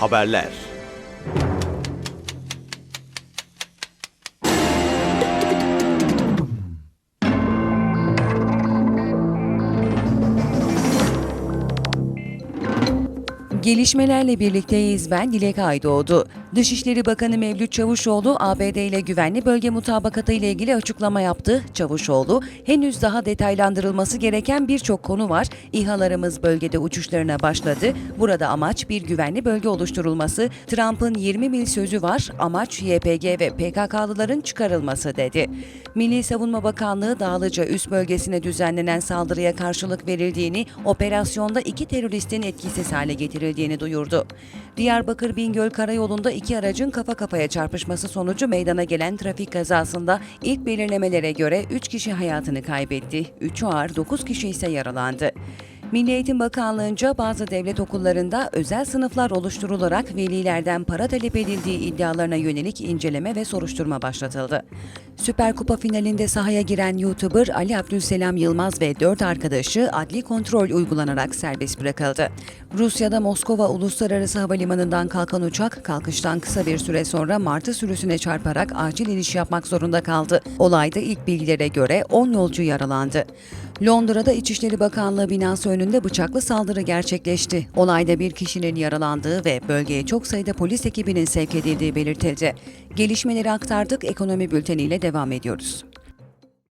haberler. Gelişmelerle birlikteyiz ben Dilek Aydoğdu. Dışişleri Bakanı Mevlüt Çavuşoğlu ABD ile güvenli bölge mutabakatı ile ilgili açıklama yaptı. Çavuşoğlu, henüz daha detaylandırılması gereken birçok konu var. İHA'larımız bölgede uçuşlarına başladı. Burada amaç bir güvenli bölge oluşturulması. Trump'ın 20 mil sözü var. Amaç YPG ve PKK'lıların çıkarılması dedi. Milli Savunma Bakanlığı Dağlıca üst bölgesine düzenlenen saldırıya karşılık verildiğini, operasyonda iki teröristin etkisiz hale getirildiğini duyurdu. Diyarbakır Bingöl Karayolu'nda iki aracın kafa kafaya çarpışması sonucu meydana gelen trafik kazasında ilk belirlemelere göre 3 kişi hayatını kaybetti, 3'ü ağır 9 kişi ise yaralandı. Milli Eğitim Bakanlığı'nca bazı devlet okullarında özel sınıflar oluşturularak velilerden para talep edildiği iddialarına yönelik inceleme ve soruşturma başlatıldı. Süper Kupa finalinde sahaya giren YouTuber Ali Abdülselam Yılmaz ve dört arkadaşı adli kontrol uygulanarak serbest bırakıldı. Rusya'da Moskova Uluslararası Havalimanı'ndan kalkan uçak kalkıştan kısa bir süre sonra martı sürüsüne çarparak acil iniş yapmak zorunda kaldı. Olayda ilk bilgilere göre 10 yolcu yaralandı. Londra'da İçişleri Bakanlığı binası önünde bıçaklı saldırı gerçekleşti. Olayda bir kişinin yaralandığı ve bölgeye çok sayıda polis ekibinin sevk edildiği belirtildi. Gelişmeleri aktardık, ekonomi bülteniyle devam ediyoruz.